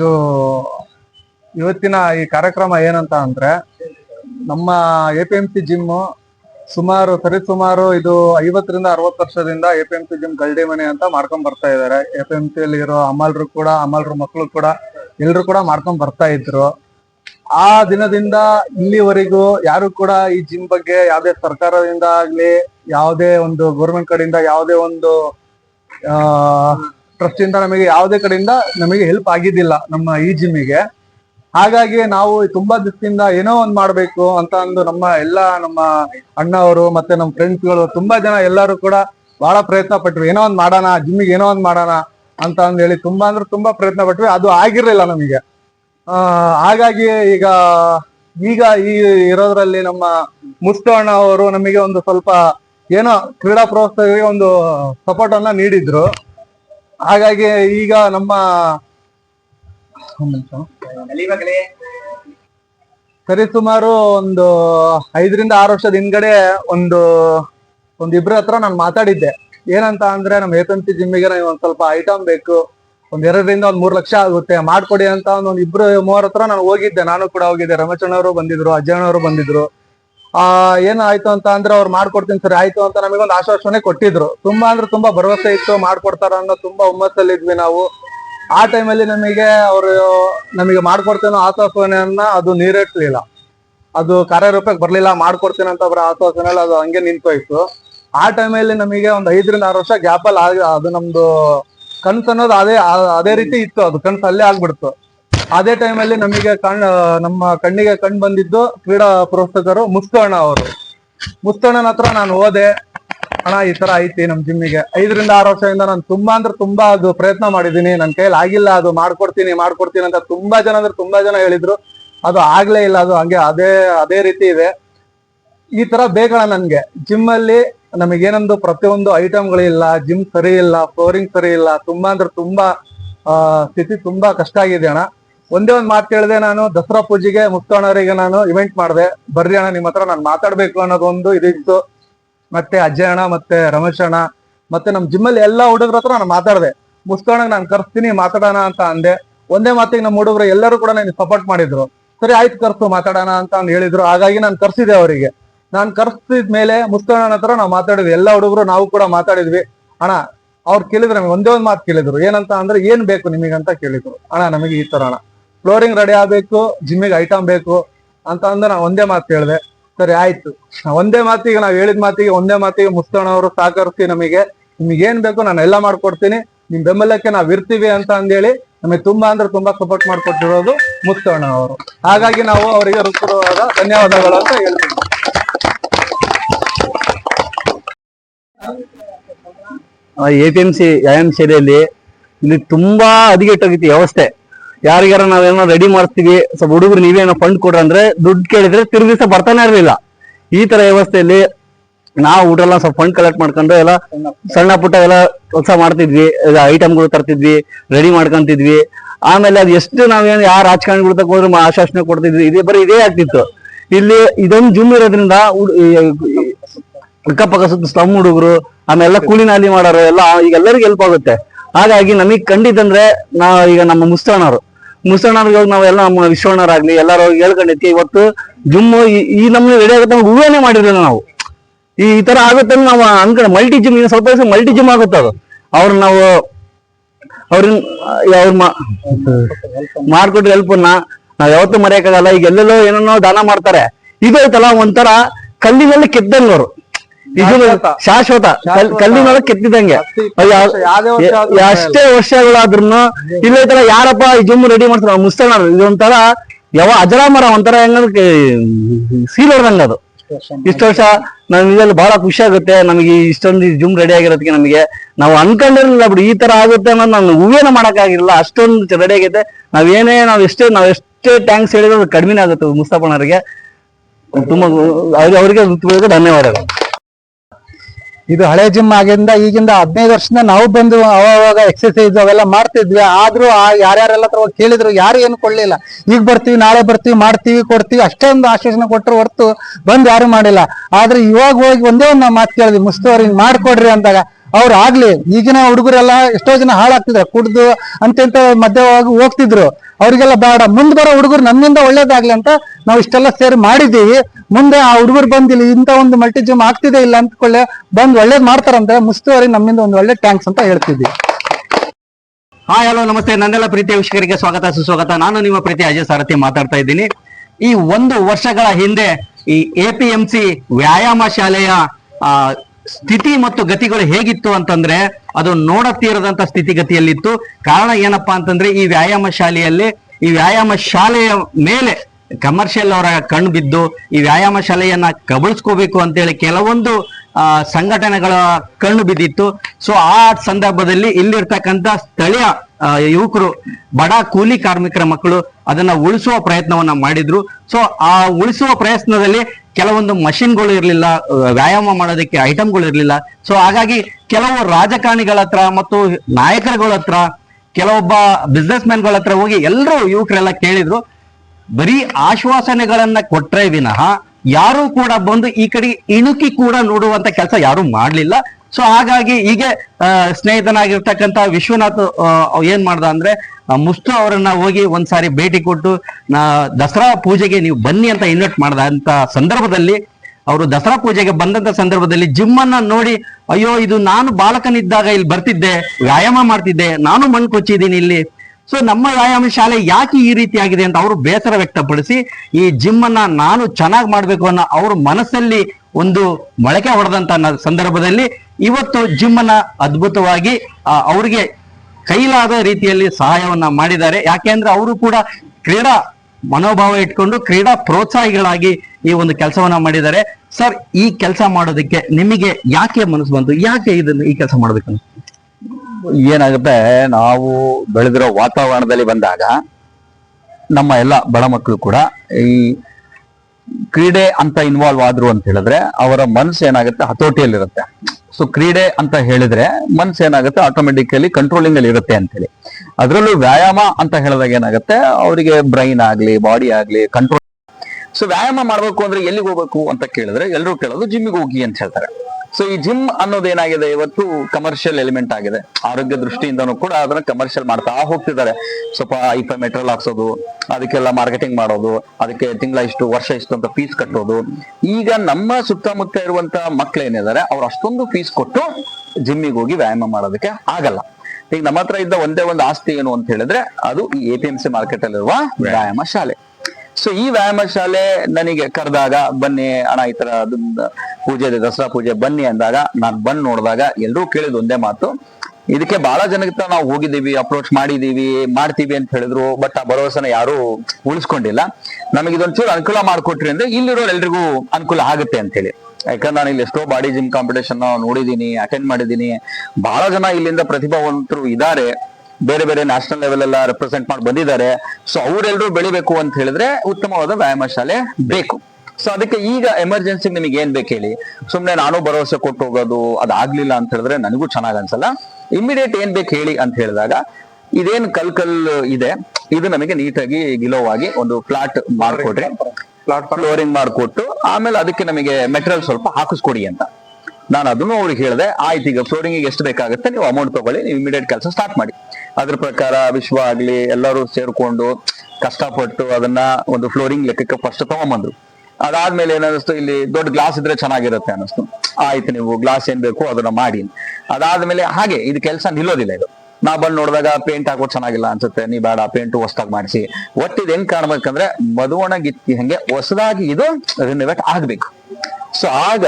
ಇದು ಇವತ್ತಿನ ಈ ಕಾರ್ಯಕ್ರಮ ಏನಂತ ಅಂದ್ರೆ ನಮ್ಮ A P M C gym ಸುಮಾರು ಸರಿಸುಮಾರು ಇದು ಐವತ್ತರಿಂದ ಅರವತ್ತು ವರ್ಷದಿಂದ A P M C gym ಗಲ್ಡಿ ಮನೆ ಅಂತ ಮಾಡ್ಕೊಂಡ್ ಬರ್ತಾ ಇದಾರೆ. ಎ ಪಿ ಎಂ ಸಿ ಅಲ್ಲಿ ಇರೋ ಅಮಲ್ರು ಕೂಡ ಅಮಲ್ರು ಮಕ್ಕಳು ಕೂಡ, ಎಲ್ರು ಕೂಡ ಮಾಡ್ಕೊಂಡ್ ಬರ್ತಾ ಇದ್ರು. ಆ ದಿನದಿಂದ ಇಲ್ಲಿವರೆಗೂ ಯಾರು ಕೂಡ ಈ ಜಿಮ್ ಬಗ್ಗೆ ಯಾವ್ದೇ ಸರ್ಕಾರದಿಂದ ಆಗ್ಲಿ, ಯಾವುದೇ ಒಂದು ಗೌರ್ಮೆಂಟ್ ಕಡೆಯಿಂದ ಯಾವುದೇ ಒಂದು ಟ್ರಸ್ಟ್ ಇಂದ ನಮಗೆ ಯಾವುದೇ ಕಡೆಯಿಂದ ನಮಗೆ ಹೆಲ್ಪ್ ಆಗಿದ್ದಿಲ್ಲ ನಮ್ಮ ಈ ಜಿಮ್ಮಿಗೆ ಹಾಗಾಗಿ ನಾವು ತುಂಬಾ ದಿವಸದಿಂದ ಏನೋ ಒಂದ್ ಮಾಡ್ಬೇಕು ಅಂತ ಅಂದು ನಮ್ಮ ಎಲ್ಲಾ ನಮ್ಮ ಅಣ್ಣವರು ಮತ್ತೆ ನಮ್ಮ ಫ್ರೆಂಡ್ಸ್ಗಳು ತುಂಬಾ ಜನ ಎಲ್ಲರೂ ಕೂಡ ಬಹಳ ಪ್ರಯತ್ನ ಪಟ್ವಿ. ಏನೋ ಒಂದ್ ಮಾಡೋಣ ಜಿಮ್ಮಿಗೆ ಏನೋ ಒಂದ್ ಮಾಡೋಣ ಅಂತ ಅಂದ್ ಹೇಳಿ ತುಂಬಾ ಅಂದ್ರೆ ತುಂಬಾ ಪ್ರಯತ್ನ ಪಟ್ವಿ. ಅದು ಆಗಿರ್ಲಿಲ್ಲ ನಮಗೆ. ಆ ಹಾಗಾಗಿ ಈಗ ಈಗ ಈ ಇರೋದ್ರಲ್ಲಿ ನಮ್ಮ ಮುಸ್ತು ಅಣ್ಣ ಅವರು ನಮಗೆ ಒಂದು ಸ್ವಲ್ಪ ಏನೋ ಕ್ರೀಡಾ ಪ್ರೋತ್ಸಾಹಕ್ಕೆ ಒಂದು ಸಪೋರ್ಟ್ ಅನ್ನ ನೀಡಿದ್ರು. ಹಾಗಾಗಿ ಈಗ ನಮ್ಮ. ಸರಿ ಸುಮಾರು ಒಂದು ಐದರಿಂದ ಆರು ವರ್ಷದ ಹಿಂದ್ಗಡೆ ಒಂದು ಒಂದು ಇಬ್ರ ಹತ್ರ ನಾನು ಮಾತಾಡಿದ್ದೆ. ಏನಂತ ಅಂದ್ರೆ ನಮ್ಮ ಹೇತಂತಿ ಜಿಮ್ಮಿಗೆ ನನಗೆ ಒಂದ್ ಸ್ವಲ್ಪ ಐಟಮ್ ಬೇಕು ಒಂದ್ ಎರಡರಿಂದ ಒಂದ್ ಮೂರ್ ಲಕ್ಷ ಆಗುತ್ತೆ ಮಾಡ್ಕೊಡಿ ಅಂತ ಒಂದ್ ಒಂದ್ ಇಬ್ರು ಮೂವರ ಹತ್ರ ನಾನು ಹೋಗಿದ್ದೆ. ನಾನು ಕೂಡ ಹೋಗಿದ್ದೆ. ರಮೇಶಣ್ಣವರು ಬಂದಿದ್ರು ಅಜ್ಜಣ್ಣವರು ಬಂದಿದ್ರು. ಆ, ಏನಾಯ್ತು ಅಂತ ಅಂದ್ರೆ ಅವ್ರು ಮಾಡ್ಕೊಡ್ತೀನಿ ಸರಿ, ಆಯ್ತು ಅಂತ ನಮಗೆ ಒಂದು ಆಶ್ವಾಸನೆ ಕೊಟ್ಟಿದ್ರು. ತುಂಬಾ ಅಂದ್ರೆ ತುಂಬಾ ಭರವಸೆ ಇತ್ತು, ಮಾಡ್ಕೊಡ್ತಾರ ಅನ್ನೋ ತುಂಬಾ ಹುಮ್ಮಸ್ಸಲ್ಲಿ ಇದ್ವಿ ನಾವು. ಆ ಟೈಮಲ್ಲಿ ನಮಗೆ ಅವರು, ನಮಗೆ ಮಾಡ್ಕೊಡ್ತೇನೋ ಆಶ್ವಾಸನೆಯನ್ನ ಅದು ನೀರೇಟ್ಲಿಲ್ಲ ಅದು ಕಾರ್ಯರೂಪಕ್ಕೆ ಬರ್ಲಿಲ್ಲ, ಮಾಡ್ಕೊಡ್ತೇನೆ ಅಂತ ಬರೋ ಆಶ್ವಾಸನೆ ಅದು ಹಂಗೆ ನಿಂತೋಯ್ತು ಆ ಟೈಮಲ್ಲಿ ನಮಗೆ ಒಂದು ಐದರಿಂದ ಆರು ವರ್ಷ ಗ್ಯಾಪ್ ಅಲ್ಲಿ ಅದು ನಮ್ದು ಕನ್ಸು ಅನ್ನೋದು ಅದೇ ಅದೇ ರೀತಿ ಇತ್ತು, ಅದು ಕನ್ಸು ಅಲ್ಲೇ ಆಗ್ಬಿಡ್ತು. ಅದೇ ಟೈಮಲ್ಲಿ ನಮಗೆ ಕಣ್ ನಮ್ಮ ಕಣ್ಣಿಗೆ ಕಣ್ ಬಂದಿದ್ದು ಕ್ರೀಡಾ ಪ್ರೋತ್ಸಾಹಕರು ಮುಸ್ತಣ್ಣ ಅವರು. ಮುಸ್ತಣ್ಣನ ಹತ್ರ ನಾನು ಹೋದೆ. ಅಣ್ಣ, ಈ ತರ ಐತಿ ನಮ್ ಜಿಮ್ಮಿಗೆ ಐದರಿಂದ ಆರು ವರ್ಷದಿಂದ ನಾನು ತುಂಬಾ ಅಂದ್ರೆ ತುಂಬಾ ಅದು ಪ್ರಯತ್ನ ಮಾಡಿದೀನಿ ನನ್ ಕೈಲಿ ಆಗಿಲ್ಲ, ಅದು ಮಾಡ್ಕೊಡ್ತೀನಿ ಮಾಡ್ಕೊಡ್ತೀನಿ ಅಂತ ತುಂಬಾ ಜನ ಅಂದ್ರೆ ತುಂಬಾ ಜನ ಹೇಳಿದ್ರು. ಅದು ಆಗ್ಲೇ ಇಲ್ಲ, ಅದು ಹಂಗೆ ಅದೇ ಅದೇ ರೀತಿ ಇದೆ. ಈ ತರ ಬೇಕಣ ನನ್ಗೆ. ಜಿಮ್ ಅಲ್ಲಿ ನಮಗೇನೊಂದು ಪ್ರತಿಯೊಂದು ಐಟಮ್ಗಳಿಲ್ಲ ಜಿಮ್ ಸರಿ ಇಲ್ಲ ಫ್ಲೋರಿಂಗ್ ಸರಿ ಇಲ್ಲ, ತುಂಬಾ ಅಂದ್ರೆ ತುಂಬಾ ಸ್ಥಿತಿ ತುಂಬಾ ಕಷ್ಟ ಆಗಿದೆ ಅಣ್ಣ. ಒಂದೇ ಒಂದ್ ಮಾತು ಕೇಳಿದೆ ನಾನು ದಸರಾ ಪೂಜೆಗೆ ಮುಕ್ತಣ್ಣವರಿಗೆ ನಾನು ಇವೆಂಟ್ ಮಾಡಿದೆ. ಬರ್ರಿ ಅಣ್ಣ ನಿಮ್ಮ ಹತ್ರ ನಾನು ಮಾತಾಡ್ಬೇಕು ಅನ್ನೋದೊಂದು ಇದಿತ್ತು. ಮತ್ತೆ ಅಜ್ಜಯ ಅಣ್ಣ, ಮತ್ತೆ ರಮೇಶ್ ಅಣ್ಣ, ಮತ್ತೆ ನಮ್ ಜಿಮ್ಮಲ್ಲಿ ಎಲ್ಲಾ ಹುಡುಗರ ಹತ್ರ ನಾನು ಮಾತಾಡಿದೆ. ಮುಸ್ಕಣ್ಣಗ್ ನಾನು ಕರ್ಸ್ತೀನಿ, ಮಾತಾಡೋಣ ಅಂತ ಅಂದೆ. ಒಂದೇ ಮಾತಿಗೆ ನಮ್ಮ ಹುಡುಗರು ಎಲ್ಲರೂ ಕೂಡ ನನಗೆ ಸಪೋರ್ಟ್ ಮಾಡಿದ್ರು. ಸರಿ, ಆಯ್ತು ಕರ್ಸು, ಮಾತಾಡೋಣ ಅಂತ ಅಂದ್ ಹೇಳಿದ್ರು. ಹಾಗಾಗಿ ನಾನು ಕರ್ಸಿದೆ ಅವರಿಗೆ. ನಾನು ಕರ್ಸಿದ ಮೇಲೆ ಮುಸ್ಕಣ್ಣನ ಹತ್ರ ನಾವು ಮಾತಾಡಿದ್ವಿ. ಎಲ್ಲಾ ಹುಡುಗರು ನಾವು ಕೂಡ ಮಾತಾಡಿದ್ವಿ. ಅಣ್ಣ, ಅವ್ರು ಕೇಳಿದ್ರು ನಮಗೆ ಒಂದೇ ಒಂದು ಮಾತು ಕೇಳಿದ್ರು. ಏನಂತ ಅಂದ್ರೆ, ಏನ್ ಬೇಕು ನಿಮಗಂತ ಕೇಳಿದ್ರು. ಅಣ್ಣ, ನಮಗೆ ಈ ತರ ಅಣ್ಣ. ಫ್ಲೋರಿಂಗ್ ರೆಡಿ ಆಗ್ಬೇಕು ಜಿಮ್ಮಿಗೆ ಐಟಮ್ ಬೇಕು ಅಂತ ಅಂದ್ರೆ ನಾನು ಒಂದೇ ಮಾತು ಹೇಳಿದೆ. ಸರಿ, ಆಯ್ತು. ಒಂದೇ ಮಾತಿಗೆ, ನಾವ್ ಹೇಳಿದ ಮಾತಿಗೆ ಒಂದೇ ಮಾತಿಗೆ ಮುಸ್ತಣ್ಣವರು ಸಹಕರಿಸಿ ನಮಗೆ. ನಿಮ್ಗೆ ಏನ್ ಬೇಕು ನಾನು ಎಲ್ಲ ಮಾಡ್ಕೊಡ್ತೀನಿ. ನಿಮ್ ಬೆಂಬಲಕ್ಕೆ ನಾವ್ ಇರ್ತೀವಿ ಅಂತ ಅಂದೇಳಿ ನಮಗೆ ತುಂಬಾ ಅಂದ್ರೆ ತುಂಬಾ ಸಪೋರ್ಟ್ ಮಾಡ್ಕೊಟ್ಟಿರೋದು ಮುಸ್ತಣ್ಣ ಅವರು. ಹಾಗಾಗಿ ನಾವು ಅವರಿಗೆ ಋತುವಾದ ಧನ್ಯವಾದಗಳು ಅಂತ ಹೇಳ್ತೀವಿ. ಎ ಪಿ ಎಂ ಸಿ ಸೇರಿಯಲ್ಲಿ ಇಲ್ಲಿ ತುಂಬಾ ಹದಗೆಟ್ಟೋಗಿತ್ತು ವ್ಯವಸ್ಥೆ. ಯಾರಿಗಾರ ನಾವೇನೋ ರೆಡಿ ಮಾಡ್ತೀವಿ, ಸ್ವಲ್ಪ ಹುಡುಗರು ನೀವೇನೋ ಫಂಡ್ ಕೊಡ್ರಿ ಅಂದ್ರೆ ದುಡ್ಡು ಕೇಳಿದ್ರೆ ತಿರುಗಿಸ ಬರ್ತಾನೆ ಇರಲಿಲ್ಲ. ಈ ತರ ವ್ಯವಸ್ಥೆಯಲ್ಲಿ ನಾವು ಊಟ ಎಲ್ಲ ಸ್ವಲ್ಪ ಫಂಡ್ ಕಲೆಕ್ಟ್ ಮಾಡ್ಕೊಂಡು ಎಲ್ಲ ಸಣ್ಣ ಪುಟ್ಟ ಎಲ್ಲ ಕೆಲಸ ಮಾಡ್ತಿದ್ವಿ ಐಟಮ್ಗಳು ತರ್ತಿದ್ವಿ ರೆಡಿ ಮಾಡ್ಕೊಂತಿದ್ವಿ. ಆಮೇಲೆ ಅದು ಎಷ್ಟು ನಾವೇನು ಯಾರು ರಾಜಕಾರಣಿಗಳು ತಕ್ಕ ಆಶಾಸನೆ ಕೊಡ್ತಿದ್ವಿ, ಇದೇ ಬರೀ ಇದೇ ಆಗ್ತಿತ್ತು. ಇಲ್ಲಿ ಇದೊಂದು ಜುಮ್ ಇರೋದ್ರಿಂದ ಅಕ್ಕಪಕ್ಕ ಸುತ್ತ ಸ್ಲಮ್ ಹುಡುಗರು, ಆಮೇಲೆ ಕೂಲಿ ನಾಲಿ ಮಾಡೋರು, ಎಲ್ಲ ಈಗ ಎಲ್ಲರಿಗೂ ಹೆಲ್ಪ್ ಆಗುತ್ತೆ. ಹಾಗಾಗಿ ನಮಗೆ ಕಂಡಿದ್ದಂದ್ರೆ ನಾ ಈಗ ನಮ್ಮ ಮುಸ್ತಣ್ಣರು ಮುಸ್ತಣ್ಣವ್ರಿಗೆ ಹೋಗಿ ನಾವೆಲ್ಲ ನಮ್ಮ ವಿಶ್ವಣ್ಣರಾಗ್ಲಿ, ಎಲ್ಲರೂ ಹೋಗಿ ಹೇಳ್ಕೊಂಡೈತಿ ಇವತ್ತು ಜುಮ್ಮು ಈ ನಮ್ಮ ರೆಡಿ ಆಗುತ್ತೆ ನಮ್ಗೆ ಹೂವೇನೆ ಮಾಡಿರಲಿಲ್ಲ ನಾವು. ಈ ತರ ಆಗುತ್ತೆ ನಾವು ಅನ್ಕೊಂಡ ಮಲ್ಟಿ ಜಿಮ್ ಸ್ವಲ್ಪ ದಿವಸ ಮಲ್ಟಿ ಜಿಮ್ ಆಗುತ್ತೆ ಅದು. ಅವ್ರ ನಾವು ಅವ್ರನ್ನ ಅವ್ರ ಮಾಡ್ಕೊಟ್ರೆ ಹೆಲ್ಪನ್ನ ನಾವ್ ಯಾವತ್ತೂ ಮರೆಯಕ್ಕಾಗಲ್ಲ. ಈಗ ಎಲ್ಲೆಲ್ಲೋ ಏನನ್ನೋ ದಾನ ಮಾಡ್ತಾರೆ. ಇದೈತಲ್ಲ ಒಂಥರ ಕಲ್ಲಿನಲ್ಲಿ ಕೆತ್ತಂಗ್ ಅವರು ಇದು ಶಾಶ್ವತ. ಶಾಶ್ವತ. ಕಲ್- ಕಲ್ಲಿನೊಳಗೆ ಕೆತ್ತಿದಂಗೆ. ಅಷ್ಟೇ ಎಷ್ಟೇ ವರ್ಷಗಳಾದ್ರೂ ಇಲ್ಲ ತರ ಯಾರಪ್ಪ ಈ ಜಿಮ್ ರೆಡಿ ಮಾಡ್ತಾರ? ಮುಸ್ತಣ ಇದೊಂಥರ ಯಾವ ಅಜರಾಮರ ಒಂಥರ ಹೆಂಗಂದ್ರೆ ಸೀಲ್ ಹೊಡ್ದಂಗ ಅದು. ಇಷ್ಟು ವರ್ಷ ನಮ್ಗೆ ಇದ್ರಲ್ಲಿ ಬಹಳ ಖುಷಿ ಆಗುತ್ತೆ. ನಮಗೆ ಇಷ್ಟೊಂದು ಜಿಮ್ ರೆಡಿ ಆಗಿರೋದಕ್ಕೆ ನಮಗೆ. ನಾವು ಅನ್ಕೊಂಡಿರಲಿಲ್ಲ ಬಿಡಿ ಈ ತರ ಆಗುತ್ತೆ ಅನ್ನೋದು ನಾನು ಹೂವೇನ ಮಾಡಕ್ಕಾಗಿಲ್ಲ ಅಷ್ಟೊಂದು ರೆಡಿ ಆಗೈತೆ ನಾವೇನೇ ನಾವ್ ಎಷ್ಟೇ ನಾವ್ ಎಷ್ಟೇ ಟ್ಯಾಂಕ್ಸ್ ಹೇಳಿದ್ರು ಕಡಿಮೆ ಆಗುತ್ತೆ ಮುಸ್ತಫಣ್ಣರಿಗೆ ತುಂಬಾ ಅವ್ರಿಗೆ ಧನ್ಯವಾದಗಳು. ಇದು ಹಳೆ ಜಿಮ್ ಆಗಿಂದ ಈಗಿಂದ ಹದಿನೈದು ವರ್ಷದಿಂದ ನಾವು ಬಂದು ಅವಾಗ ಎಕ್ಸರ್ಸೈಸ್ ಅವೆಲ್ಲ ಮಾಡ್ತಿದ್ವಿ. ಆದ್ರೂ ಆ ಯಾರ್ಯಾರೆಲ್ಲ ಹೋಗಿ ಕೇಳಿದ್ರು, ಯಾರು ಏನು ಕೊಡ್ಲಿಲ್ಲ. ಈಗ ಬರ್ತೀವಿ, ನಾಳೆ ಬರ್ತೀವಿ, ಮಾಡ್ತೀವಿ, ಕೊಡ್ತೀವಿ, ಅಷ್ಟೊಂದು ಆಶ್ವಾಸನೆ ಕೊಟ್ಟರು ಹೊರತು ಬಂದು ಯಾರು ಮಾಡಿಲ್ಲ. ಆದ್ರೆ ಇವಾಗ ಹೋಗಿ ಒಂದೇ ಒಂದು ಮಾತು ಕೇಳಿದ್ವಿ ಮುಸ್ತುವರಿ ಮಾಡ್ಕೊಡ್ರಿ ಅಂದಾಗ ಅವ್ರು ಆಗ್ಲಿ, ಈಗಿನ ಹುಡುಗರೆಲ್ಲ ಎಷ್ಟೋ ಜನ ಹಾಳಾಗ್ತಿದ್ರು, ಕುಡ್ದು ಅಂತೆಂತ ಮಧ್ಯವಾಗಿ ಹೋಗ್ತಿದ್ರು. ಅವ್ರಿಗೆಲ್ಲ ಬೇಡ, ಮುಂದ್ ಬರೋ ಹುಡುಗರು ನಮ್ಮಿಂದ ಒಳ್ಳೇದಾಗ್ಲಿ ಅಂತ ನಾವು ಇಷ್ಟೆಲ್ಲ ಸೇರಿ ಮಾಡಿದೀವಿ ಮುಂದೆ ಆ ಹುಡುಗರು ಬಂದಿಲ್ಲ ಇಂತ ಒಂದು ಮಲ್ಟಿ ಜಿಮ್ ಆಗ್ತಿದೆ ಇಲ್ಲ ಅಂದ್ಕೊಳ್ಳೆ ಬಂದ್ ಒಳ್ಳೇದ್ ಮಾಡ್ತಾರಂತೆ ಮುಸ್ತುವರಿ ನಮ್ಮಿಂದ ಒಂದು ಒಳ್ಳೆ ಟ್ಯಾಂಕ್ಸ್ ಅಂತ ಹೇಳ್ತಿದ್ವಿ. ಹಾ ಹಲೋ ನಮಸ್ತೆ. ನನ್ನೆಲ್ಲ ಪ್ರೀತಿಯ ವೀಕ್ಷಕರಿಗೆ ಸ್ವಾಗತ, ಸುಸ್ವಾಗತ. ನಾನು ನಿಮ್ಮ ಪ್ರೀತಿ ಅಜಯ್ ಸಾರಥಿ ಮಾತಾಡ್ತಾ ಇದ್ದೀನಿ. ಈ ಒಂದು ವರ್ಷಗಳ ಹಿಂದೆ ಈ ಎ ಪಿ ಎಂ ಸಿ ವ್ಯಾಯಾಮ ಶಾಲೆಯ ಸ್ಥಿತಿ ಮತ್ತು ಗತಿಗಳು ಹೇಗಿತ್ತು ಅಂತಂದ್ರೆ ಅದು ನೋಡತೀರದಂತ ಸ್ಥಿತಿಗತಿಯಲ್ಲಿತ್ತು. ಕಾರಣ ಏನಪ್ಪಾ ಅಂತಂದ್ರೆ ಈ ವ್ಯಾಯಾಮ ಶಾಲೆಯಲ್ಲಿ, ಈ ವ್ಯಾಯಾಮ ಶಾಲೆಯ ಮೇಲೆ ಕಮರ್ಷಿಯಲ್ ಅವರ ಕಣ್ಣು ಬಿದ್ದು ಈ ವ್ಯಾಯಾಮ ಶಾಲೆಯನ್ನ ಕಬಳಿಸ್ಕೋಬೇಕು ಅಂತೇಳಿ ಕೆಲವೊಂದು ಸಂಘಟನೆಗಳ ಕಣ್ಣು ಬಿದ್ದಿತ್ತು. ಸೊ ಆ ಸಂದರ್ಭದಲ್ಲಿ ಇಲ್ಲಿರ್ತಕ್ಕಂಥ ಸ್ಥಳೀಯ ಯುವಕರು, ಬಡ ಕೂಲಿ ಕಾರ್ಮಿಕರ ಮಕ್ಕಳು ಅದನ್ನ ಉಳಿಸುವ ಪ್ರಯತ್ನವನ್ನ ಮಾಡಿದ್ರು. ಸೊ ಆ ಉಳಿಸುವ ಪ್ರಯತ್ನದಲ್ಲಿ ಕೆಲವೊಂದು ಮಷಿನ್ಗಳು ಇರಲಿಲ್ಲ, ವ್ಯಾಯಾಮ ಮಾಡೋದಕ್ಕೆ ಐಟಮ್ಗಳು ಇರಲಿಲ್ಲ. ಸೊ ಹಾಗಾಗಿ ಕೆಲವು ರಾಜಕಾರಣಿಗಳ ಹತ್ರ ಮತ್ತು ನಾಯಕರುಗಳ ಹತ್ರ, ಕೆಲವೊಬ್ಬ ಬಿಸ್ನೆಸ್ ಮ್ಯಾನ್ಗಳ ಹತ್ರ ಹೋಗಿ ಎಲ್ಲರೂ ಯುವಕರೆಲ್ಲ ಕೇಳಿದ್ರು, ಬರೀ ಆಶ್ವಾಸನೆಗಳನ್ನ ಕೊಟ್ರೆ ವಿನಃ ಯಾರು ಕೂಡ ಬಂದು ಈ ಕಡೆ ಇಣುಕಿ ಕೂಡ ನೋಡುವಂತ ಕೆಲಸ ಯಾರು ಮಾಡ್ಲಿಲ್ಲ. ಸೊ ಹಾಗಾಗಿ ಹೀಗೆ ಸ್ನೇಹಿತನಾಗಿರ್ತಕ್ಕಂತ ವಿಶ್ವನಾಥ್ ಏನ್ ಮಾಡ್ದ ಅಂದ್ರೆ ಮುಸ್ತು ಅವರನ್ನ ಹೋಗಿ ಒಂದ್ಸಾರಿ ಭೇಟಿ ಕೊಟ್ಟು ದಸರಾ ಪೂಜೆಗೆ ನೀವು ಬನ್ನಿ ಅಂತ ಇನ್ವೈಟ್ ಮಾಡ್ದ ಅಂತ ಸಂದರ್ಭದಲ್ಲಿ, ಅವರು ದಸರಾ ಪೂಜೆಗೆ ಬಂದಂತ ಸಂದರ್ಭದಲ್ಲಿ ಜಿಮ್ ಅನ್ನ ನೋಡಿ, ಅಯ್ಯೋ, ಇದು ನಾನು ಬಾಲಕನಿದ್ದಾಗ ಇಲ್ಲಿ ಬರ್ತಿದ್ದೆ, ವ್ಯಾಯಾಮ ಮಾಡ್ತಿದ್ದೆ, ನಾನು ಮಣ್ಣು ಕೊಚ್ಚಿದ್ದೀನಿ ಇಲ್ಲಿ ಸೊ ನಮ್ಮ ವ್ಯಾಯಾಮ ಶಾಲೆ ಯಾಕೆ ಈ ರೀತಿ ಆಗಿದೆ ಅಂತ ಅವರು ಬೇಸರ ವ್ಯಕ್ತಪಡಿಸಿ, ಈ ಜಿಮ್ ಅನ್ನ ನಾನು ಚೆನ್ನಾಗಿ ಮಾಡಬೇಕು ಅನ್ನೋ ಅವ್ರ ಮನಸ್ಸಲ್ಲಿ ಒಂದು ಮೊಳಕೆ ಹೊಡೆದಂತ ಸಂದರ್ಭದಲ್ಲಿ ಇವತ್ತು ಜಿಮ್ ಅನ್ನ ಅದ್ಭುತವಾಗಿ ಅವ್ರಿಗೆ ಕೈಲಾದ ರೀತಿಯಲ್ಲಿ ಸಹಾಯವನ್ನ ಮಾಡಿದ್ದಾರೆ. ಯಾಕೆಂದ್ರೆ ಅವರು ಕೂಡ ಕ್ರೀಡಾ ಮನೋಭಾವ ಇಟ್ಕೊಂಡು ಕ್ರೀಡಾ ಪ್ರೋತ್ಸಾಹಿಗಳಾಗಿ ಈ ಒಂದು ಕೆಲಸವನ್ನ ಮಾಡಿದ್ದಾರೆ. ಸರ್, ಈ ಕೆಲಸ ಮಾಡೋದಕ್ಕೆ ನಿಮಗೆ ಯಾಕೆ ಮನಸ್ಸು ಬಂತು? ಯಾಕೆ ಇದನ್ನು ಈ ಕೆಲಸ ಮಾಡ್ಬೇಕು ಏನಾಗುತ್ತೆ? ನಾವು ಬೆಳೆದಿರೋ ವಾತಾವರಣದಲ್ಲಿ ಬಂದಾಗ ನಮ್ಮ ಎಲ್ಲ ಬಡ ಮಕ್ಕಳು ಕೂಡ ಈ ಕ್ರೀಡೆ ಅಂತ ಇನ್ವಾಲ್ವ್ ಆದ್ರು ಅಂತ ಹೇಳಿದ್ರೆ ಅವರ ಮನ್ಸು ಏನಾಗುತ್ತೆ? ಹತೋಟಿಯಲ್ಲಿರುತ್ತೆ. ಸೊ ಕ್ರೀಡೆ ಅಂತ ಹೇಳಿದ್ರೆ ಮನ್ಸು ಏನಾಗುತ್ತೆ? ಆಟೋಮೆಟಿಕಲಿ ಕಂಟ್ರೋಲಿಂಗ್ ಅಲ್ಲಿ ಇರುತ್ತೆ ಅಂತೇಳಿ. ಅದರಲ್ಲೂ ವ್ಯಾಯಾಮ ಅಂತ ಹೇಳಿದಾಗ ಏನಾಗುತ್ತೆ? ಅವರಿಗೆ ಬ್ರೈನ್ ಆಗ್ಲಿ ಬಾಡಿ ಆಗ್ಲಿ ಕಂಟ್ರೋಲ್ ಸೊ ವ್ಯಾಯಾಮ ಮಾಡ್ಬೇಕು ಅಂದ್ರೆ ಎಲ್ಲಿಗೆ ಹೋಗ್ಬೇಕು ಅಂತ ಕೇಳಿದ್ರೆ ಎಲ್ಲರೂ ಕೇಳೋದು ಜಿಮ್ಮಿಗೆ ಹೋಗಿ ಅಂತ ಹೇಳ್ತಾರೆ. ಸೊ ಈ ಜಿಮ್ ಅನ್ನೋದೇನಾಗಿದೆ ಇವತ್ತು ಕಮರ್ಷಿಯಲ್ ಎಲಿಮೆಂಟ್ ಆಗಿದೆ. ಆರೋಗ್ಯ ದೃಷ್ಟಿಯಿಂದನೂ ಕೂಡ ಅದನ್ನ ಕಮರ್ಷಿಯಲ್ ಮಾಡ್ತಾ ಹೋಗ್ತಿದ್ದಾರೆ. ಸ್ವಲ್ಪ ಐಫೈ ಮೆಟ್ರಲ್ ಹಾಕ್ಸೋದು ಅದಕ್ಕೆಲ್ಲ ಮಾರ್ಕೆಟಿಂಗ್ ಮಾಡೋದು ಅದಕ್ಕೆ ತಿಂಗಳ ಇಷ್ಟು ವರ್ಷ ಇಷ್ಟು ಅಂತ ಫೀಸ್ ಕಟ್ಟೋದು. ಈಗ ನಮ್ಮ ಸುತ್ತಮುತ್ತ ಇರುವಂತ ಮಕ್ಳು ಏನಿದ್ದಾರೆ ಅವ್ರು ಅಷ್ಟೊಂದು ಫೀಸ್ ಕೊಟ್ಟು ಜಿಮ್ಮಿಗೆ ಹೋಗಿ ವ್ಯಾಯಾಮ ಮಾಡೋದಕ್ಕೆ ಆಗಲ್ಲ. ಈಗ ನಮ್ಮ ಹತ್ರ ಇದ್ದ ಒಂದೇ ಒಂದು ಆಸ್ತಿ ಏನು ಅಂತ ಹೇಳಿದ್ರೆ ಅದು ಈ A P M C market ಅಲ್ಲಿರುವ ವ್ಯಾಯಾಮ ಶಾಲೆ. ಸೊ ಈ ವ್ಯಾಯಾಮ ಶಾಲೆ ನನಗೆ ಕರೆದಾಗ, ಬನ್ನಿ ಅಣ್ಣ, ಈ ತರ ಪೂಜೆ ಇದೆ, ದಸರಾ ಪೂಜೆ, ಬನ್ನಿ ಅಂದಾಗ ನಾನ್ ಬಂದ್ ನೋಡಿದಾಗ ಎಲ್ಲರೂ ಕೇಳಿದ ಒಂದೇ ಮಾತು. ಇದಕ್ಕೆ ಬಹಳ ಜನಕ್ಕೆ ನಾವು ಹೋಗಿದ್ದೀವಿ ಅಪ್ರೋಚ್ ಮಾಡಿದೀವಿ ಮಾಡ್ತೀವಿ ಅಂತ ಹೇಳಿದ್ರು ಬಟ್ ಆ ಭರವಸೆನ ಯಾರು ಉಳಿಸ್ಕೊಂಡಿಲ್ಲ. ನಮಗೆ ಇದೊಂಚೂರು ಅನುಕೂಲ ಮಾಡ್ಕೊಟ್ರಿ ಅಂದ್ರೆ ಇಲ್ಲಿರೋ ಎಲ್ರಿಗೂ ಅನುಕೂಲ ಆಗುತ್ತೆ ಅಂತ ಹೇಳಿ. ಯಾಕಂದ್ರೆ ನಾನು ಇಲ್ಲಿ ಎಷ್ಟೋ ಬಾಡಿ ಜಿಮ್ ಕಾಂಪಿಟೇಷನ್ ನೋಡಿದೀನಿ ಅಟೆಂಡ್ ಮಾಡಿದೀನಿ. ಬಹಳ ಜನ ಇಲ್ಲಿಂದ ಪ್ರತಿಭಾವಂತರು ಇದ್ದಾರೆ. ಬೇರೆ ಬೇರೆ ನ್ಯಾಷನಲ್ ಲೆವೆಲ್ ಎಲ್ಲ ರೆಪ್ರೆಸೆಂಟ್ ಮಾಡಿ ಬಂದಿದ್ದಾರೆ. ಸೊ ಅವರೆಲ್ಲರೂ ಬೆಳಿಬೇಕು ಅಂತ ಹೇಳಿದ್ರೆ ಉತ್ತಮವಾದ ವ್ಯಾಯಾಮ ಶಾಲೆ ಬೇಕು. ಸೊ ಅದಕ್ಕೆ ಈಗ ಎಮರ್ಜೆನ್ಸಿ ನಿಮಗೆ ಏನ್ ಬೇಕು ಹೇಳಿ? ಸುಮ್ನೆ ನಾನು ಭರವಸೆ ಕೊಟ್ಟು ಹೋಗೋದು ಅದಾಗ್ಲಿಲ್ಲ ಅಂತ ಹೇಳಿದ್ರೆ ನನಗೂ ಚೆನ್ನಾಗ್ ಅನ್ಸಲ್ಲ. ಇಮಿಡಿಯೇಟ್ ಏನ್ ಬೇಕು ಹೇಳಿ ಅಂತ ಹೇಳಿದಾಗ ಇದೇನ್ ಕಲ್ ಕಲ್ ಇದೆ ಇದು ನಮಗೆ ನೀಟಾಗಿ ಗಿಲೋವಾಗಿ ಒಂದು ಫ್ಲಾಟ್ ಮಾಡ್ಕೊಡ್ರಿ. ಫ್ಲಾಟ್ ಫ್ಲೋರಿಂಗ್ ಮಾಡ್ಕೊಟ್ಟು ಆಮೇಲೆ ಅದಕ್ಕೆ ನಮಗೆ ಮೆಟೀರಿಯಲ್ ಸ್ವಲ್ಪ ಹಾಕಿಸ್ಕೊಡಿ ಅಂತ. ನಾನು ಅದನ್ನು ಅವ್ರಿಗೆ ಹೇಳಿದೆ ಆಯ್ತು ಈಗ ಫ್ಲೋರಿಂಗ್ ಎಷ್ಟು ಬೇಕಾಗುತ್ತೆ ನೀವು ಅಮೌಂಟ್ ತಗೊಳ್ಳಿ ನೀವು ಇಮಿಡಿಯೇಟ್ ಕೆಲಸ ಸ್ಟಾರ್ಟ್ ಮಾಡಿ. ಅದ್ರ ಪ್ರಕಾರ ವಿಶ್ವ ಆಗ್ಲಿ ಎಲ್ಲರೂ ಸೇರ್ಕೊಂಡು ಕಷ್ಟಪಟ್ಟು ಅದನ್ನ ಒಂದು ಫ್ಲೋರಿಂಗ್ ಲೆಕ್ಕಕ್ಕೆ ಫಸ್ಟ್ ತಗೊಂಬಂದ್ರು. ಅದಾದ್ಮೇಲೆ ಏನಿಸ್ತು, ಇಲ್ಲಿ ದೊಡ್ಡ ಗ್ಲಾಸ್ ಇದ್ರೆ ಚೆನ್ನಾಗಿರುತ್ತೆ ಅನಿಸ್ತು ಆಯ್ತು ನೀವು ಗ್ಲಾಸ್ ಏನ್ ಬೇಕು ಅದನ್ನ ಮಾಡಿ. ಅದಾದ್ಮೇಲೆ ಹಾಗೆ ಇದು ಕೆಲಸ ನಿಲ್ಲೋದಿಲ್ಲ ಇದು. ನಾ ಬಂದ್ ನೋಡಿದಾಗ ಪೇಂಟ್ ಹಾಕೋದು ಚೆನ್ನಾಗಿಲ್ಲ ಅನ್ಸುತ್ತೆ. ನೀ ಬೇಡ ಪೇಂಟ್ ಹೊಸದಾಗಿ ಮಾಡಿಸಿ. ಒಟ್ಟಿದ್ ಹೆಂಗ್ ಕಾಣ್ಬೇಕಂದ್ರೆ ಮದುವಣ ಗಿತ್ತಿ ಹಂಗೆ ಹೊಸದಾಗಿ ಇದು ರಿನೋವೇಟ್ ಆಗ್ಬೇಕು. ಸೊ ಆಗ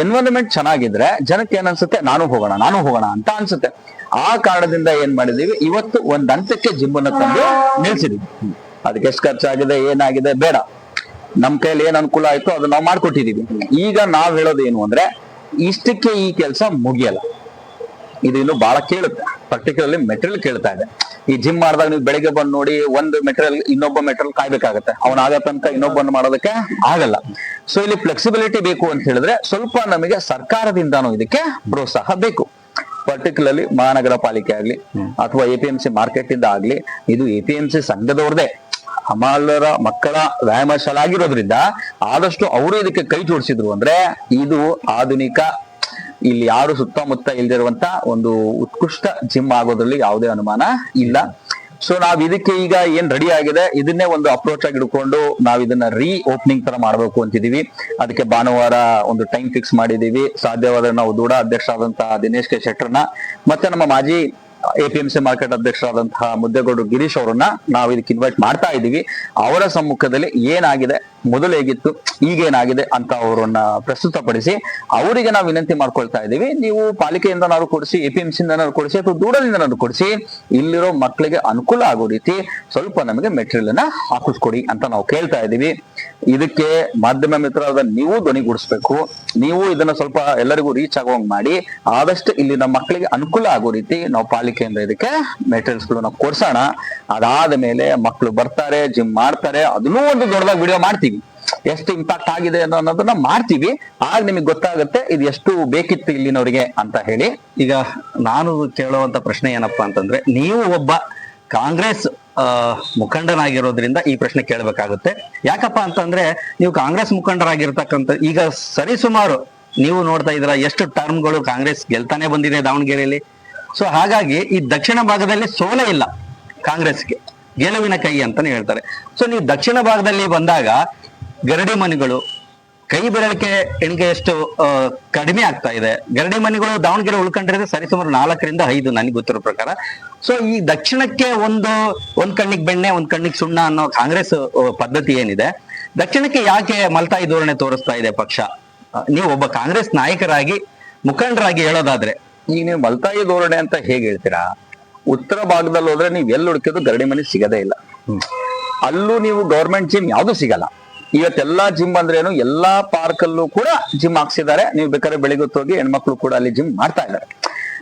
ಎನ್ವೈರನ್ಮೆಂಟ್ ಚೆನ್ನಾಗಿದ್ರೆ ಜನಕ್ಕೆ ಏನ್ ಅನ್ಸುತ್ತೆ? ನಾನು ಹೋಗೋಣ ನಾನು ಹೋಗೋಣ ಅಂತ ಅನ್ಸುತ್ತೆ. ಆ ಕಾರಣದಿಂದ ಏನ್ ಮಾಡಿದೀವಿ? ಇವತ್ತು ಒಂದ್ ಹಂತಕ್ಕೆ ಜಿಮ್ ತಂದು ನಿಲ್ಸಿದೀವಿ. ಅದಕ್ಕೆ ಎಷ್ಟು ಖರ್ಚಾಗಿದೆ, ಏನಾಗಿದೆ? ಬೇಡ. ನಮ್ ಕೈಯಲ್ಲಿ ಏನ್ ಅನುಕೂಲ ಆಯ್ತು ಅದನ್ನ ನಾವು ಮಾಡ್ಕೊಟ್ಟಿದೀವಿ. ಈಗ ನಾವ್ ಹೇಳೋದು ಏನು ಅಂದ್ರೆ, ಇಷ್ಟಕ್ಕೆ ಈ ಕೆಲಸ ಮುಗಿಯಲ್ಲ. ಇದು ಇನ್ನು ಬಹಳ ಕೇಳುತ್ತೆ. ಪರ್ಟಿಕ್ಯುಲರ್ಲಿ ಮೆಟೀರಿಯಲ್ ಕೇಳ್ತಾ ಇದೆ ಈ ಜಿಮ್ ಮಾಡಿದಾಗ ನೀವು ಬೆಳಿಗ್ಗೆ ಬಂದು ನೋಡಿ ಒಂದು ಮೆಟೀರಿಯಲ್ ಇನ್ನೊಬ್ಬ ಮೆಟೀರಿಯಲ್ ಕಾಯ್ಬೇಕಾಗತ್ತೆ. ಅವನ ಆಗ ತನಕ ಇನ್ನೊಬ್ಬನ ಮಾಡೋದಕ್ಕೆ ಆಗಲ್ಲ. ಸೊ ಇಲ್ಲಿ ಫ್ಲೆಕ್ಸಿಬಿಲಿಟಿ ಬೇಕು ಅಂತ ಹೇಳಿದ್ರೆ ಸ್ವಲ್ಪ ನಮಗೆ ಸರ್ಕಾರದಿಂದಾನು ಇದಕ್ಕೆ ಪ್ರೋತ್ಸಾಹ ಬೇಕು. ಪರ್ಟಿಕ್ಯುಲರ್ಲಿ ಮಹಾನಗರ ಪಾಲಿಕೆ ಆಗ್ಲಿ ಅಥವಾ A P M C market ಇಂದ ಆಗ್ಲಿ ಇದು ಎ ಪಿ ಎಂ ಸಿ ಸಂಘದವ್ರದೇ. ಹಮಾಲರ ಮಕ್ಕಳ ವ್ಯಾಯಾಮ ಶಾಲೆ ಆಗಿರೋದ್ರಿಂದ ಆದಷ್ಟು ಅವರು ಇದಕ್ಕೆ ಕೈ ಜೋಡಿಸಿದ್ರು ಅಂದ್ರೆ ಇದು ಆಧುನಿಕ ಇಲ್ಲಿ ಯಾರು ಸುತ್ತಮುತ್ತ ಇಲ್ದಿರುವಂತ ಒಂದು ಉತ್ಕೃಷ್ಟ ಜಿಮ್ ಆಗೋದ್ರಲ್ಲಿ ಯಾವುದೇ ಅನುಮಾನ ಇಲ್ಲ. ಸೊ ನಾವ್ ಇದಕ್ಕೆ ಈಗ ಏನ್ ರೆಡಿ ಆಗಿದೆ? ಇದನ್ನೇ ಒಂದು ಅಪ್ರೋಚ್ ಆಗಿ ಇಡ್ಕೊಂಡು ನಾವ್ ಇದನ್ನ ರೀ ಓಪನಿಂಗ್ ತರ ಮಾಡಬೇಕು ಅಂತಿದೀವಿ. ಅದಕ್ಕೆ ಭಾನುವಾರ ಒಂದು ಟೈಮ್ ಫಿಕ್ಸ್ ಮಾಡಿದೀವಿ. ಸಾಧ್ಯವಾದ್ರೆ ನಾವು ದೂಡ ಅಧ್ಯಕ್ಷರಾದಂತಹ ದಿನೇಶ್ ಕೆ ಶೆಟ್ಟರ್ನ, ಮತ್ತೆ ನಮ್ಮ ಮಾಜಿ ಎಪಿಎಂಸಿ ಮಾರ್ಕೆಟ್ ಅಧ್ಯಕ್ಷರಾದಂತಹ ಮುದ್ದೇಗೌಡರು ಗಿರೀಶ್ ಅವರನ್ನ ನಾವು ಇದಕ್ಕೆ ಇನ್ವೈಟ್ ಮಾಡ್ತಾ ಇದ್ದೀವಿ ಅವರ ಸಮ್ಮುಖದಲ್ಲಿ ಏನಾಗಿದೆ? ಮೊದಲು ಹೇಗಿತ್ತು, ಈಗೇನಾಗಿದೆ ಅಂತ ಅವರನ್ನ ಪ್ರಸ್ತುತಪಡಿಸಿ ಅವರಿಗೆ ನಾವು ವಿನಂತಿ ಮಾಡ್ಕೊಳ್ತಾ ಇದ್ದೀವಿ. ನೀವು ಪಾಲಿಕೆಯಿಂದನಾದ್ರು ಕೊಡಿಸಿ ಎಪಿಎಂಸಿ ಇಂದನಾದ್ರು ಕೊಡಿಸಿ ಅಥವಾ ದೂಡದಿಂದನಾದ್ರು ಕೊಡಿಸಿ, ಇಲ್ಲಿರೋ ಮಕ್ಕಳಿಗೆ ಅನುಕೂಲ ಆಗೋ ರೀತಿ ಸ್ವಲ್ಪ ನಮಗೆ ಮೆಟೀರಿಯಲ್ ಅನ್ನ ಹಾಕಿಸ್ಕೊಡಿ ಅಂತ ನಾವು ಕೇಳ್ತಾ ಇದ್ದೀವಿ. ಇದಕ್ಕೆ ಮಾಧ್ಯಮ ಮಿತ್ರರಾದ ನೀವು ಧ್ವನಿಗೂಡಿಸ್ಬೇಕು ನೀವು ಇದನ್ನ ಸ್ವಲ್ಪ ಎಲ್ಲರಿಗೂ ರೀಚ್ ಆಗುವಂಗ್ ಮಾಡಿ, ಆದಷ್ಟು ಇಲ್ಲಿನ ಮಕ್ಕಳಿಗೆ ಅನುಕೂಲ ಆಗೋ ರೀತಿ ನಾವು ಪಾಲಿಕೆಯಿಂದ ಇದಕ್ಕೆ ಮೆಟೀರಿಯಲ್ಸ್ ನಾವು ಕೊಡ್ಸೋಣ. ಅದಾದ ಮೇಲೆ ಮಕ್ಕಳು ಬರ್ತಾರೆ ಜಿಮ್ ಮಾಡ್ತಾರೆ, ಅದನ್ನೂ ಒಂದು ದೊಡ್ಡದಾಗಿ ವಿಡಿಯೋ ಮಾಡ್ತೀವಿ. ಎಷ್ಟು ಇಂಪ್ಯಾಕ್ಟ್ ಆಗಿದೆ ಅನ್ನೋ- ಅನ್ನೋದನ್ನ ಮಾಡ್ತೀವಿ. ಆಗ ನಿಮಗೆ ಗೊತ್ತಾಗುತ್ತೆ ಇದು ಎಷ್ಟು ಬೇಕಿತ್ತು ಇಲ್ಲಿನವರಿಗೆ ಅಂತ ಹೇಳಿ. ಈಗ ನಾನು ಕೇಳುವಂತ ಪ್ರಶ್ನೆ ಏನಪ್ಪಾ ಅಂತಂದ್ರೆ, ನೀವು ಒಬ್ಬ ಕಾಂಗ್ರೆಸ್ ಮುಖಂಡನಾಗಿರೋದ್ರಿಂದ ಈ ಪ್ರಶ್ನೆ ಕೇಳಬೇಕಾಗುತ್ತೆ. ಯಾಕಪ್ಪ ಅಂತಂದ್ರೆ, ನೀವು ಕಾಂಗ್ರೆಸ್ ಮುಖಂಡರಾಗಿರ್ತಕ್ಕಂಥ, ಈಗ ಸರಿಸುಮಾರು ನೀವು ನೋಡ್ತಾ ಇದ್ರ ಎಷ್ಟು ಟರ್ಮ್ಗಳು ಕಾಂಗ್ರೆಸ್ ಗೆಲ್ತಾನೆ ಬಂದಿದೆ ದಾವಣಗೆರೆಯಲ್ಲಿ. ಸೊ ಹಾಗಾಗಿ ಈ ದಕ್ಷಿಣ ಭಾಗದಲ್ಲಿ ಸೋಲೆ ಇಲ್ಲ ಕಾಂಗ್ರೆಸ್ಗೆ. ಗೆಲುವಿನ ಕೈ ಅಂತಾನೆ ಹೇಳ್ತಾರೆ. ಸೊ ನೀವು ದಕ್ಷಿಣ ಭಾಗದಲ್ಲಿ ಬಂದಾಗ ಗರಡಿ ಮನೆಗಳು ಕೈ ಬೆರಳಿಕೆ ಎಣಿಕೆಯಷ್ಟು ಕಡಿಮೆ ಆಗ್ತಾ ಇದೆ. ಗರಡಿ ಮನೆಗಳು ದಾವಣಗೆರೆ ಉಳ್ಕೊಂಡಿರೋದು ಸರಿಸುಮಾರು ನಾಲ್ಕರಿಂದ ಐದು ನನಗೆ ಗೊತ್ತಿರೋ ಪ್ರಕಾರ. ಸೊ ಈ ದಕ್ಷಿಣಕ್ಕೆ ಒಂದು ಒಂದ್ ಕಣ್ಣಿಗೆ ಬೆಣ್ಣೆ ಒಂದ್ ಕಣ್ಣಿಗೆ ಸುಣ್ಣ ಅನ್ನೋ ಕಾಂಗ್ರೆಸ್ ಪದ್ಧತಿ ಏನಿದೆ? ದಕ್ಷಿಣಕ್ಕೆ ಯಾಕೆ ಮಲ್ತಾಯಿ ಧೋರಣೆ ತೋರಿಸ್ತಾ ಇದೆ ಪಕ್ಷ? ನೀವು ಒಬ್ಬ ಕಾಂಗ್ರೆಸ್ ನಾಯಕರಾಗಿ ಮುಖಂಡರಾಗಿ ಹೇಳೋದಾದ್ರೆ. ಈಗ ನೀವು ಮಲ್ತಾಯಿ ಧೋರಣೆ ಅಂತ ಹೇಗೆ ಹೇಳ್ತೀರಾ? ಉತ್ತರ ಭಾಗದಲ್ಲಿ ಹೋದ್ರೆ ನೀವು ಎಲ್ಲಿ ಹುಡುಕಿದ್ರು ಗರಡಿ ಮನೆ ಸಿಗದೇ ಇಲ್ಲ. ಅಲ್ಲೂ ನೀವು ಗೌರ್ಮೆಂಟ್ ಜಿಮ್ ಯಾವುದು ಸಿಗಲ್ಲ. ಇವತ್ತೆಲ್ಲಾ ಜಿಮ್ ಅಂದ್ರೇನು ಎಲ್ಲಾ ಪಾರ್ಕ್ ಅಲ್ಲೂ ಕೂಡ ಜಿಮ್ ಹಾಕ್ಸಿದ್ದಾರೆ. ನೀವು ಬೇಕಾದ್ರೆ ಬೆಳಿಗ್ಗೆ ಹೋಗಿ ಹೆಣ್ಮಕ್ಳು ಕೂಡ ಅಲ್ಲಿ ಜಿಮ್ ಮಾಡ್ತಾ ಇದ್ದಾರೆ.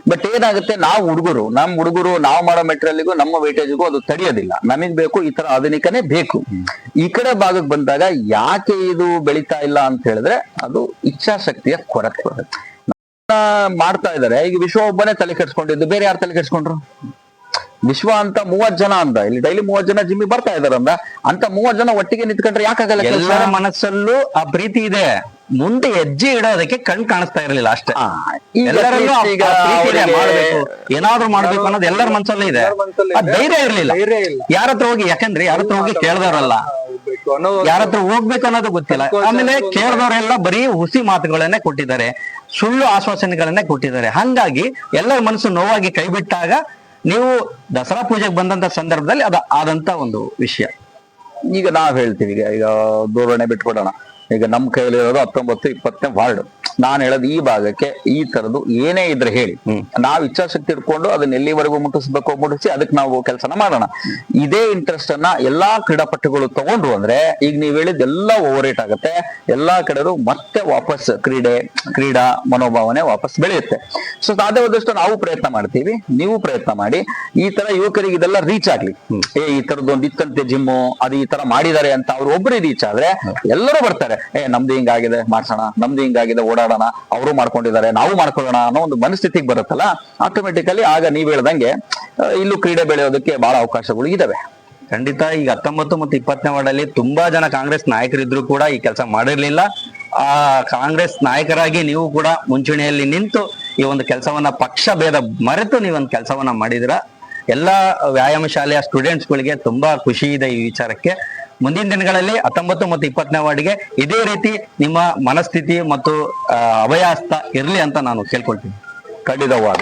ಬಟ್ ಏನಾಗುತ್ತೆ, ನಾವು ಹುಡುಗರು, ನಮ್ ಹುಡುಗರು ನಾವು ಮಾಡೋ ಮೆಟೀರಿಯಲ್ಗೂ ನಮ್ಮ ವೇಟೇಜ್ಗೂ ಅದು ತಡೆಯೋದಿಲ್ಲ. ನಮಗ್ ಬೇಕು ಈ ತರ ಆಧುನಿಕನೇ ಬೇಕು. ಈ ಕಡೆ ಭಾಗಕ್ಕೆ ಬಂದಾಗ ಯಾಕೆ ಇದು ಬೆಳೀತಾ ಇಲ್ಲ ಅಂತ ಹೇಳಿದ್ರೆ ಅದು ಇಚ್ಛಾಶಕ್ತಿಯ ಕೊರತೆ. ಮಾಡ್ತಾ ಇದಾರೆ ಈಗ ವಿಶ್ವ ಒಬ್ಬನೇ ತಲೆ ಕೆಡ್ಸ್ಕೊಂಡಿದ್ದು. ಬೇರೆ ಯಾರು ತಲೆ ಕೆಡ್ಸ್ಕೊಂಡ್ರು? ವಿಶ್ವ ಅಂತ ಮೂವತ್ ಜನ ಅಂದ. ಇಲ್ಲಿ ಡೈಲಿ ಮೂವತ್ ಜನ ಜಿಮ್ಮಿ ಬರ್ತಾ ಇದಾರಂದ ಅಂತ ಮೂವತ್ ಜನ ಒಟ್ಟಿಗೆ ನಿಂತ್ಕೊಂಡ್ರೆ ಯಾಕಾಗಲ್ಲ? ಎಲ್ಲರ ಮನಸ್ಸಲ್ಲೂ ಆ ಪ್ರೀತಿ ಇದೆ. ಮುಂದೆ ಹೆಜ್ಜೆ ಇಡೋದಕ್ಕೆ ಕಣ್ ಕಾಣಿಸ್ತಾ ಇರಲಿಲ್ಲ ಅಷ್ಟೇ. ಎಲ್ಲರಲ್ಲೂ ಆ- ಈಗ ಪ್ರೀತಿ ಇದೆ, ಮಾಡ್ಬೇಕು ಏನಾದ್ರೂ ಮಾಡ್ಬೇಕು ಅನ್ನೋದು ಎಲ್ಲರ ಮನಸ್ಸಲ್ಲೂ ಇದೆ. ಆ ಧೈರ್ಯ ಇರ್ಲಿಲ್ಲ. ಧೈರ್ಯ ಇಲ್ಲ. ಯಾರ ಹತ್ರ ಹೋಗಿ ಯಾಕಂದ್ರೆ ಯಾರ ಹತ್ರ ಹೋಗಿ ಕೇಳ್ದವ್ರಲ್ಲ. ಹೋಗ್ಬೇಕು ಅನ್ನೋ ಒಂದು- ಯಾರ ಹತ್ರ ಹೋಗ್ಬೇಕು ಅನ್ನೋದು ಗೊತ್ತಿಲ್ಲ. ಸಂಕೋಚ ಆಮೇಲೆ ಅನ್ನೋದು ಕೇಳ್ದವ್ರೆಲ್ಲ ಬರೀ ಹುಸಿ ಮಾತುಗಳನ್ನೇ ಕೊಟ್ಟಿದ್ದಾರೆ. ಸುಳ್ಳು ಆಶ್ವಾಸನೆಗಳನ್ನೇ ಕೊಟ್ಟಿದ್ದಾರೆ. ಹಂಗಾಗಿ ಎಲ್ಲರ ಮನಸ್ಸು ನೋವಾಗಿ ಕೈ ಬಿಟ್ಟಾಗ ನೀವು ದಸರಾ ಪೂಜೆಗೆ ಬಂದಂತ ಸಂದರ್ಭದಲ್ಲಿ ಅದ ಆದಂತ ಒಂದು ವಿಷಯ. ಈಗ ನಾವ್ ಹೇಳ್ತೀವಿ, ಈಗ ಈಗ ಧೋರಣೆ ಬಿಟ್ಕೊಡೋಣ ಈಗ ನಮ್ಮ ಕೈಯಲ್ಲಿರೋದು ಹತ್ತೊಂಬತ್ತು ಇಪ್ಪತ್ತನೇ ವಾರ್ಡ್. ನಾನು ಹೇಳೋದು ಈ ಭಾಗಕ್ಕೆ ಈ ತರದ್ದು ಏನೇ ಇದ್ರೆ ಹೇಳಿ. ನಾವು ಇಚ್ಛಾಶಕ್ತಿ ಇಟ್ಕೊಂಡು ಅದನ್ನ ಎಲ್ಲಿವರೆಗೂ ಮುಟ್ಟಿಸ್ಬೇಕು ಮುಟ್ಟಿಸಿ ಅದಕ್ಕೆ ನಾವು ಕೆಲಸನ ಮಾಡೋಣ. ಇದೇ ಇಂಟ್ರೆಸ್ಟ್ ಅನ್ನ ಎಲ್ಲಾ ಕ್ರೀಡಾಪಟುಗಳು ತಗೊಂಡ್ರು ಅಂದ್ರೆ ಈಗ ನೀವ್ ಹೇಳಿದ ಎಲ್ಲ ಓವರ್ ಏಟ್ ಆಗುತ್ತೆ. ಎಲ್ಲಾ ಕಡೆದು ಮತ್ತೆ ವಾಪಸ್ ಕ್ರೀಡೆ ಕ್ರೀಡಾ ಮನೋಭಾವನೆ ವಾಪಸ್ ಬೆಳೆಯುತ್ತೆ. ಸೊ ಅದೇ ಒಂದಷ್ಟು ನಾವು ಪ್ರಯತ್ನ ಮಾಡ್ತೀವಿ. ನೀವು ಪ್ರಯತ್ನ ಮಾಡಿ. ಈ ತರ ಯುವಕರಿಗೆ ಇದೆಲ್ಲ ರೀಚ್ ಆಗ್ಲಿ. ಏ ಈ ತರದ್ದು ಒಂದು ಇತ್ತಂತೆ ಜಿಮ್ಮು ಅದು ಈ ತರ ಮಾಡಿದ್ದಾರೆ ಅಂತ ಅವ್ರು ಒಬ್ಬರೇ ರೀಚ್ ಆದ್ರೆ ಎಲ್ಲರೂ ಬರ್ತಾರೆ. ಏ, ನಮ್ದು ಹಿಂಗಾಗಿದೆ ಮಾಡ್ಸೋಣ, ನಮ್ದು ಹಿಂಗಾಗಿದೆ ಓಡಾಡೋಣ, ಅವರು ಮಾಡ್ಕೊಂಡಿದ್ದಾರೆ, ನಾವು ಮಾಡ್ಕೊಳ್ಳೋಣ ಅನ್ನೋ ಒಂದು ಮನಸ್ಥಿತಿಗೆ ಬರುತ್ತಲ್ಲ ಆಟೋಮೆಟಿಕಲಿ ಆಗ ನೀವ್ ಹೇಳ್ದಂಗೆ ಇಲ್ಲೂ ಕ್ರೀಡೆ ಬೆಳೆಯೋದಕ್ಕೆ ಬಹಳ ಅವಕಾಶಗಳು ಇದಾವೆ. ಖಂಡಿತ, ಈಗ ಹತ್ತೊಂಬತ್ತು ಮತ್ತು ಇಪ್ಪತ್ತನೇ ವಾರ್ಡಲ್ಲಿ ತುಂಬಾ ಜನ ಕಾಂಗ್ರೆಸ್ ನಾಯಕರಿದ್ರು ಕೂಡ ಈ ಕೆಲಸ ಮಾಡಿರ್ಲಿಲ್ಲ. ಆ, ಕಾಂಗ್ರೆಸ್ ನಾಯಕರಾಗಿ ನೀವು ಕೂಡ ಮುಂಚೂಣಿಯಲ್ಲಿ ನಿಂತು ಈ ಒಂದು ಕೆಲಸವನ್ನ ಪಕ್ಷ ಭೇದ ಮರೆತು ನೀವೊಂದು ಕೆಲಸವನ್ನ ಮಾಡಿದಿರ ಎಲ್ಲಾ ವ್ಯಾಯಾಮ ಶಾಲೆಯ ಸ್ಟೂಡೆಂಟ್ಸ್ ಗಳಿಗೆ ತುಂಬಾ ಖುಷಿ ಇದೆ ಈ ವಿಚಾರಕ್ಕೆ. ಮುಂದಿನ ದಿನಗಳಲ್ಲಿ ಹತ್ತೊಂಬತ್ತು ಮತ್ತು ಇಪ್ಪತ್ತನೇ ವಾರ್ಡ್ಗೆ ಇದೇ ರೀತಿ ನಿಮ್ಮ ಮನಸ್ಥಿತಿ ಮತ್ತು ಅಭಯಾಸ್ತ ಇರ್ಲಿ ಅಂತ ನಾನು ಕೇಳ್ಕೊಳ್ತೀನಿ. ಖಂಡಿತವಾದ.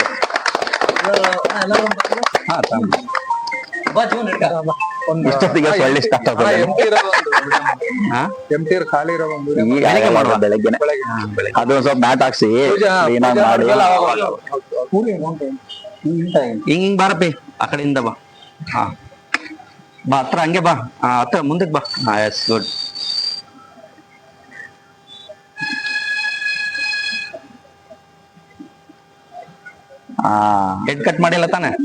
ಬೆಳಗ್ಗೆ ಬೆಳಗ್ಗೆನೆ. ಅದು ಸ್ವಲ್ಪ ಮ್ಯಾಟ್ ಹಾಕ್ಸಿ. ಹಿಂಗ್ ಹಿಂಗ್ ಬಾರಪ್ಪಿ ಆ ಕಡೆಯಿಂದ ಬಾ. ಹಾ. ಬಾ ಹತ್ರ ಹಂಗೆ ಬಾ. ಹತ್ರ ಮುಂದಕ್ಕೆ ಬಾ. ಎಸ್ ಗುಡ್ ಹೆಡ್ ಕಟ್ ಮಾಡಿಲ್ಲ ತಾನೆ?